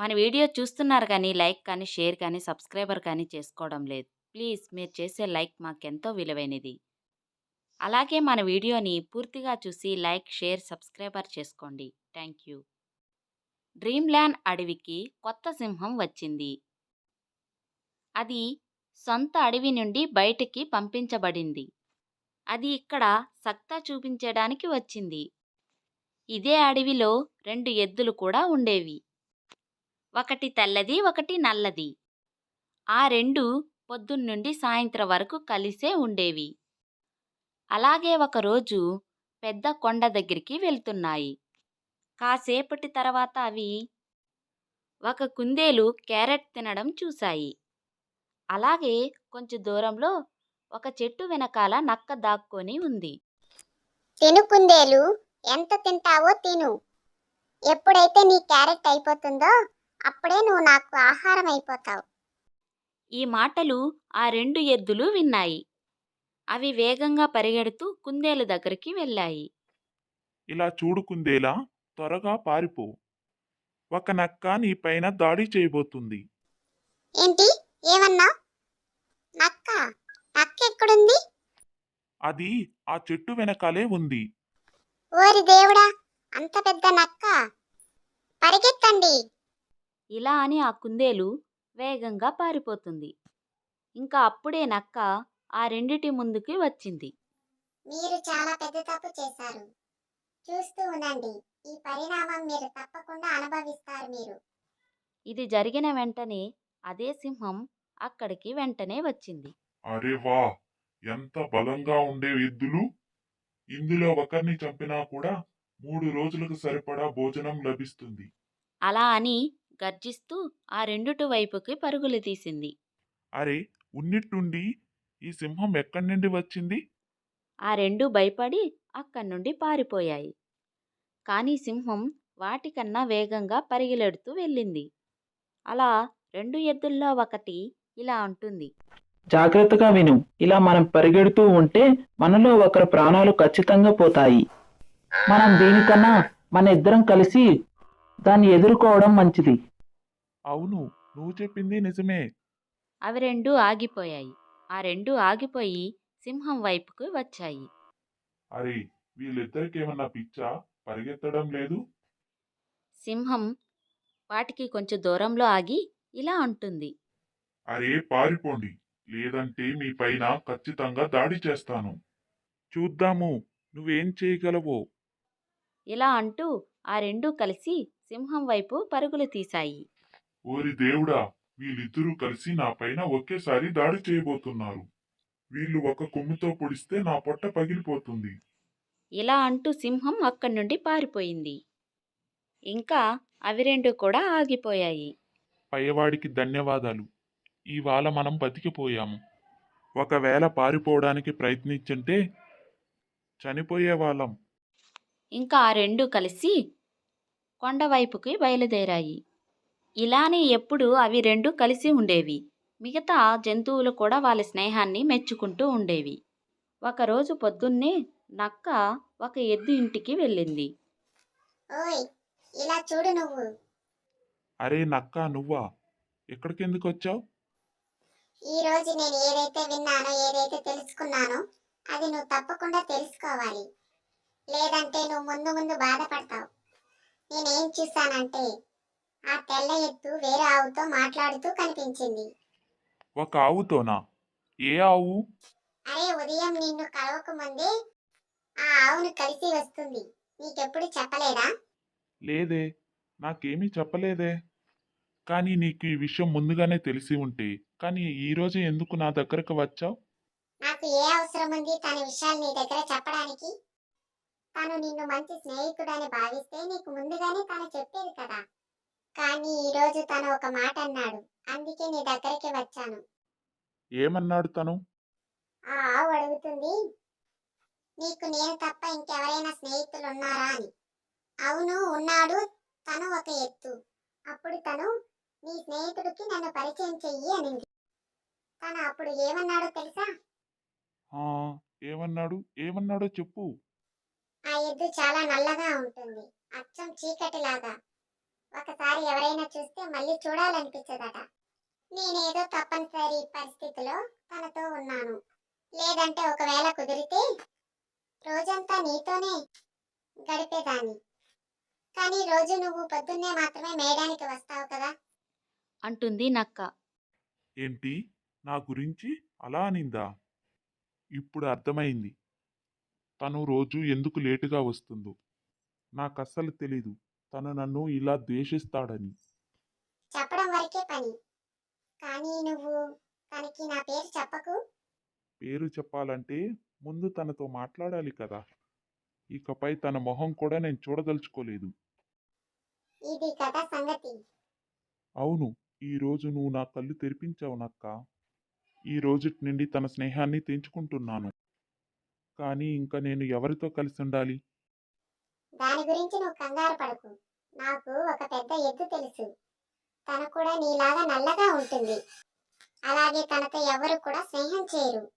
మన వీడియో చూస్తున్నారు కానీ లైక్ కానీ షేర్ కానీ సబ్స్క్రైబర్ కానీ చేసుకోవడం లేదు. ప్లీజ్ మీరు చేసే లైక్ మాకెంతో విలువైనది. అలాగే మన వీడియోని పూర్తిగా చూసి లైక్ షేర్ సబ్స్క్రైబర్ చేసుకోండి. Thank you. డ్రీమ్ ల్యాండ్ అడవికి కొత్త సింహం వచ్చింది. అది సొంత అడవి నుండి బయటికి పంపించబడింది. అది ఇక్కడ సత్తా చూపించడానికి వచ్చింది. ఇదే అడవిలో రెండు ఎద్దులు కూడా ఉండేవి. ఒకటి తెల్లది ఒకటి నల్లది. ఆ రెండు పొద్దున్నుండి సాయంత్రం వరకు కలిసే ఉండేవి. అలాగే ఒకరోజు పెద్ద కొండ దగ్గరికి వెళ్తున్నాయి. కాసేపటి తర్వాత అవి ఒక కుందేలు క్యారెట్ తినడం చూశాయి. అలాగే కొంచెం దూరంలో ఒక చెట్టు వెనకాల నక్క దాక్కొని ఉంది. తిను కుందేలు ఎంత తింటావో తిను. ఎప్పుడైతే నీ క్యారెట్ అయిపోతుందో అప్పుడే నువ్వు నాకు ఆహారం అయిపోతావు. ఈ మాటలు ఆ రెండు ఎద్దులు విన్నాయి. అవి వేగంగా పరిగెడుతూ కుందేలు దగ్గరికి వెళ్ళాయి. ఇలా చూడు కుందేలా త్వరగా పారిపో. ఒక నక్క నీ పైన దాడి చేయబోతుంది. ఏంటి? ఏమన్నా నక్క? నక్క ఎక్కడుంది? అది ఆ చెట్టు వెనకాలే ఉంది. ఓరి దేవుడా అంత పెద్ద నక్క. పరిగెత్తండి. ఇలా అని ఆ కుందేలు వేగంగా పారిపోతుంది. ఇంకా అప్పుడే నక్క ఆ రెండిటి ముందుకి వచ్చింది. మీరు చాలా పెద్ద తప్పు చేశారు. చూస్తూ ఉండండి ఈ పరిణామం మీరు తప్పకుండా అనుభవిస్తారు మీరు. ఇది జరిగిన వెంటనే అదే సింహం అక్కడికి వెంటనే వచ్చింది. అరే వా ఎంత బలంగా ఉండే ఎద్దులు ఇందులో ఒకరిని చంపినా కూడా మూడు రోజులకు సరిపడా భోజనం లభిస్తుంది. అలా అని గర్జిస్తూ ఆ రెండుటి వైపుకి పరుగులు తీసింది. అరే ఉన్నట్టుండి ఈ సింహం ఎక్కడి నుండి వచ్చింది? ఆ రెండు భయపడి అక్కడి నుండి పారిపోయాయి. కానీ సింహం వాటికన్నా వేగంగా పరిగెలెడుతూ వెళ్ళింది. అలా రెండు ఎద్దుల్లో ఒకటి ఇలా అంటుంది. జాగ్రత్తగా విను. ఇలా మనం పరిగెడుతూ ఉంటే మనలో ఒకరి ప్రాణాలు ఖచ్చితంగా పోతాయి. మనం దీనికన్నా మన ఇద్దరం కలిసి దాన్ని ఎదుర్కోవడం మంచిది. అవును. నువ్వు చెప్పింది నిజమే. అవి రెండు ఆగిపోయాయి. ఆ రెండు ఆగిపోయి సింహం వైపుకు వచ్చాయి. అరే వీళ్ళిద్దరికి ఏమన్నా పిచ్చా? పరిగెత్తడం లేదు. సింహం వాటికి కొంచెం దూరంలో ఆగి ఇలా అంటుంది. అరే పారిపోండి. లేదంటే మీ పైన ఖచ్చితంగా దాడి చేస్తాను. చూద్దాము నువ్వేం చేయగలవో. ఇలా అంటూ ఆ రెండూ కలిసి సింహం వైపు పరుగులు తీశాయి. ఓరి దేవుడా వీళ్ళిద్దరూ కలిసి నా పైన ఒకేసారి దాడి చేయబోతున్నారు. వీళ్ళు ఒక కొమ్ముతో పొడిస్తే నా పొట్ట పగిలిపోతుంది. ఇలా అంటూ సింహం అక్కడి నుండి పారిపోయింది. ఇంకా అవి రెండు కూడా ఆగిపోయాయి. పైవాడికి ధన్యవాదాలు. ఇవాళ మనం బతికిపోయాము. ఒకవేళ పారిపోవడానికి ప్రయత్నించుంటే చనిపోయే వాళ్ళం. ఇంకా ఆ రెండు కలిసి కొండవైపుకి బయలుదేరాయి. ఇలానే ఎప్పుడు అవి రెండు కలిసి ఉండేవి. మిగతా జంతువులు కూడా వాళ్ళ స్నేహాన్ని మెచ్చుకుంటూ ఉండేవి. ఒకరోజు పొద్దున్నే నక్క ఒక ఎద్దు ఇంటికి వెళ్ళింది. ఓయ్ ఇలా చూడు నువ్వు. అరే నక్క నువ్వా? ఎక్కడికెందుకు వచ్చావు? ఈ రోజు నేను ఏదైతే విన్నానో ఏదైతే తెలుసుకున్నానో అది నువ్వు తప్పకుండా తెలుసుకోవాలి. లేదంటే నువ్వు ముందు ముందు బాధపడతావు. నేనేం చూశానంటే ఆ తెల్ల ఎత్తు వేరే ఆవుతో మాట్లాడుతూ కనిపించింది. ఒక ఆవుతోనా? ఏ ఆవు? అరే ఉదయం నిన్ను కలవక ముందే ఆ ఆవును కలిసి వస్తుంది. నీకెప్పుడు చెప్పలేదా? లేదే నాకేమీ చెప్పలేదే. కానీ నీకు ఈ విషయం ముందుగానే తెలిసి ఉంటే కానీ ఈరోజు ఎందుకు నా దగ్గరకు వచ్చావు? నాకు ఏ అవసరం ఉంది తన విషయాలు నీ దగ్గర చెప్పడానికి? తను నిన్ను మంచి స్నేహితుడని భావిస్తే నీకు ముందుగానే తను చెప్పేది కదా. కానీ ఈ రోజు తను ఒక మాట అన్నాడు. అందుకే నీ దగ్గరికి వచ్చాను. ఏమన్నాడు తను? ఆ ఆవు అడుగుతుంది నీకు నేను తప్ప ఇంకెవరైనా స్నేహితులు ఉన్నారా అని. అవును ఉన్నాడు తను ఒక ఎత్తు. అప్పుడు తను నీ స్నేహితుడికి నన్ను పరిచయం చెయ్యి అనింది. తను అప్పుడు ఏమన్నాడో తెలుసా? ఆ, ఏమన్నాడు? ఏమన్నాడో చెప్పు. ఆ ఎద్దు చాలా నల్లగా ఉంటుంది. అచ్చం చీకటిలాగా. ఒకసారి ఎవరైనా చూస్తే మళ్ళీ చూడాలనిపించదట. నేనేదో తప్పనిసరి పరిస్థితిలో తనతో ఉన్నాను. లేదంటే ఒకవేళ కుదిరితే రోజంతా నీతోనే గడిపేదాన్ని. కానీ రోజు నువ్వు పొద్దున్నే మాత్రమే మేడానికి వస్తావు కదా? అంటుంది నక్క. ఏంటి? నా గురించి అలా అనిందా? ఇప్పుడు అర్థమైంది. తను రోజు ఎందుకు లేటుగా వస్తుందో. నాకు అస్సలు తెలీదు. తను నన్ను ఇలా ద్వేషిస్తాడని. చెప్పడం వరకే పని. కానీ నువ్వు తనకి నా పేరు చెప్పకు? పేరు చెప్పాలంటే ముందు తనతో మాట్లాడాలి కదా. ఇకపై తన మొహం కూడా నేను చూడదలుచుకోలేదు. ఇది సంగతి. అవును ఈ రోజు నువ్వు నా కళ్ళు తెరిపించావు నక్క. ఈ రోజుటి నుండి తన స్నేహాన్ని తెంచుకుంటున్నాను. కానీ ఇంకా నేను ఎవరితో కలిసి ఉండాలి? దాని గురించి నువ్వు కంగారు పడకు. నాకు ఒక పెద్ద ఎద్దు తెలుసు. తను కూడా నీలాగా నల్లగా ఉంటుంది. అలాగే తనతో ఎవరు కూడా స్నేహం చేయరు.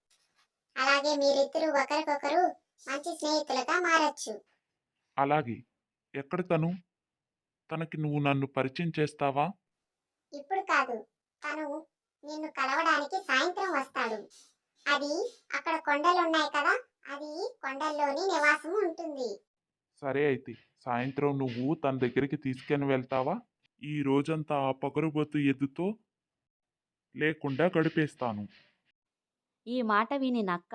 అలాగే మీరిద్దరూ ఒకరికొకరు మంచి స్నేహితులుగా మారచ్చు. అలాగే. ఎక్కడ తను? తనకి నువ్వు నన్ను పరిచయం చేస్తావా? ఇప్పుడు కాదు. తను నిన్ను కలవడానికి సాయంత్రం వస్తాడు. అది అక్కడ కొండలు ఉన్నాయి కదా? అది కొండల్లోని నివాసం ఉంటుంది. సరే అయితే సాయంత్రం నువ్వు తన దగ్గరికి తీసుకొని వెళ్తావా? ఈ రోజంతా ఆ పొగరుబోతు ఎద్దుతో లేకుండా గడిపేస్తాను. ఈ మాట విని నక్క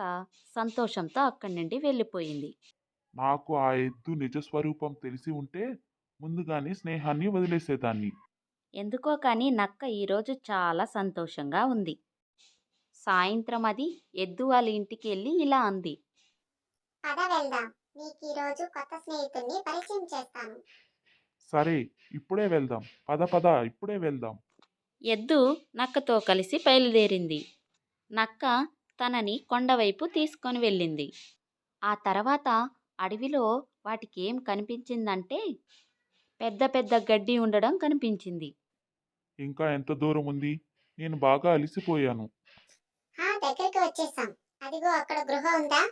సంతోషంతో అక్కడి నుండి వెళ్ళిపోయింది. నాకు ఆ ఎద్దు నిజస్వరూపం తెలిసి ఉంటే ముందుగానే స్నేహాన్ని వదిలేసేదాన్ని. ఎందుకో కానీ నక్క ఈరోజు చాలా సంతోషంగా ఉంది. సాయంత్రం అది ఎద్దు వాళ్ళ ఇంటికి వెళ్ళి ఇలా అంది. పద వెళ్దాం. నీకు ఈ రోజు కొత్త స్నేహితుడిని పరిచయం చేస్తాను. సరే ఇప్పుడే వెళ్దాం. పద పద ఇప్పుడే వెళ్దాం. ఎద్దు నక్కతో కలిసి బయలుదేరింది. నక్క తనని కొండవైపు తీసుకొని వెళ్ళింది. ఆ తర్వాత అడవిలో వాటికి ఏం కనిపించిందంటే పెద్ద పెద్ద గడ్డి ఉండడం కనిపించింది. ఇంకా ఎంత దూరం ఉంది? నేను బాగా అలసిపోయాను. ఆ దగ్గరికి వచ్చేసాం. అదిగో అక్కడ గృహ ఉందా?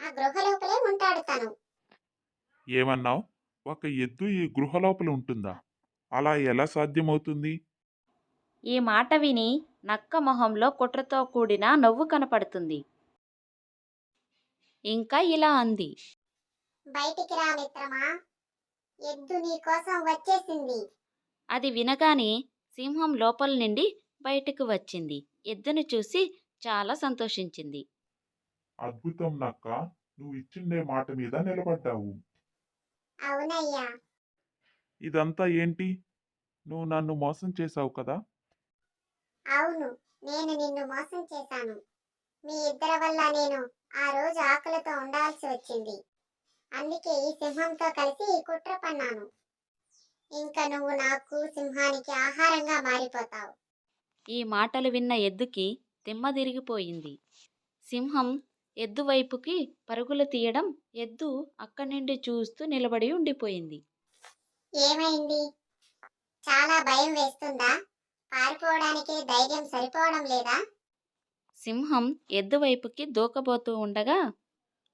ఆ గృహ లోపలే ఉంటాడు తను. ఏమన్నావు? ఒక ఎద్దు ఈ గృహ లోపల ఉంటుందా? అలా ఎలా సాధ్యమవుతుంది? ఈ మాట విని నక్క మొహంలో కుట్రతో కూడిన నవ్వు కనపడుతుంది. ఇంకా ఇలా అంది. బయటికి రా మిత్రమా. ఎద్దు నీ కోసం వచ్చేసింది. అది వినగానే సింహం లోపల నుండి బయటకు వచ్చింది. ఎద్దును చూసి చాలా సంతోషించింది. అద్భుతం నక్క నువ్వు ఇచ్చిండే మాట మీద నిలబడ్డావు. అవునయ్యా. ఇదంతా ఏంటి? నువ్వు నన్ను మోసం చేశావు కదా? అవును నేను నిన్ను మోసం చేశాను. మీ ఇద్దరి వల్ల నేను ఆ రోజు ఆకలితో ఉండాల్సి వచ్చింది. అందుకే ఈ సింహంతో కలిసి ఈ కుట్ర పన్నాను. ఇంకా నువ్వు నాకు సింహానికి ఆహారంగా మారిపోతావు. ఈ మాటలు విన్న ఎద్దుకి తిమ్మ తిరిగిపోయింది. సింహం ఎద్దు వైపుకి పరుగులు తీయడం ఎద్దు అక్కడి నుండి చూస్తూ నిలబడి ఉండిపోయింది. ఏమైంది? చాలా భయం వేస్తుందా? పారిపోవడానికి ధైర్యం సరిపోవడం లేదా? సింహం ఎద్దు వైపుకి దూకబోతూ ఉండగా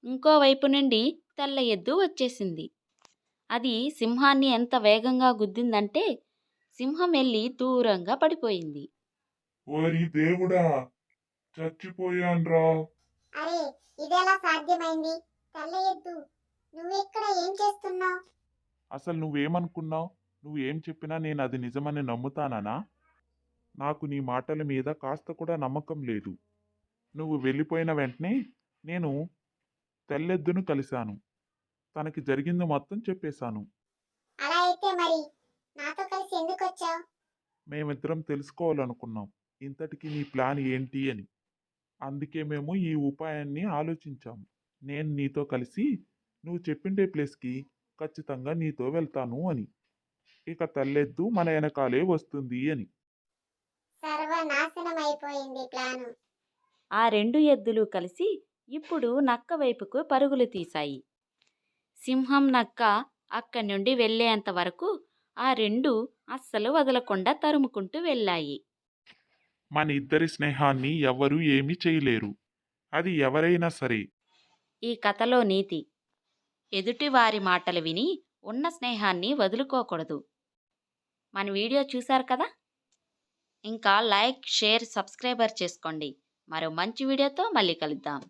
ఇంకో వైపు నుండి తెల్ల ఎద్దు వచ్చేసింది. అది సింహాన్ని ఎంత వేగంగా గుద్దిందంటే సింహం వెళ్ళి దూరంగా పడిపోయింది. ఓరి దేవుడా చచ్చిపోయాన్రా. అరే ఇదెలా సాధ్యమైంది? తెల్ల ఎద్దు నువ్వెక్కడ ఏం చేస్తున్నావు? అసలు నువ్వేమనుకున్నావు? నువ్వు ఏం చెప్పినా నేను అది నిజమని నమ్ముతానా నాకు నీ మాటల మీద కాస్త కూడా నమ్మకం లేదు. నువ్వు వెళ్ళిపోయిన వెంటనే నేను తెల్లెద్దును కలిశాను. తనకి జరిగింది మొత్తం చెప్పేశాను. అలా అయితే మరి నాతో కలిసి ఎందుకు వచ్చావు మేమిద్దరం తెలుసుకోవాలనుకున్నాం. ఇంతటికి నీ ప్లాన్ ఏంటి అని. అందుకే మేము ఈ ఉపాయాన్ని ఆలోచించాం నేను నీతో కలిసి నువ్వు చెప్పిండే ప్లేస్కి ఖచ్చితంగా నీతో వెళ్తాను అని. ఇక తెల్లెద్దు మన వెనకాలే వస్తుంది అని. ఆ రెండు ఎద్దులు కలిసి ఇప్పుడు నక్క వైపుకు పరుగులు తీశాయి. సింహం నక్క అక్కడి నుండి వెళ్ళేంత వరకు ఆ రెండు అస్సలు వదలకుండా తరుముకుంటూ వెళ్ళాయి. మన ఇద్దరి స్నేహాన్ని ఎవరూ ఏమీ చేయలేరు. అది ఎవరైనా సరే. ఈ కథలో నీతి. ఎదుటివారి మాటలు విని ఉన్న స్నేహాన్ని వదులుకోకూడదు. మన వీడియో చూశారు కదా? ఇంకా లైక్ షేర్ సబ్స్క్రైబర్ చేసుకోండి. మరో మంచి వీడియోతో మళ్ళీ కలుద్దాం.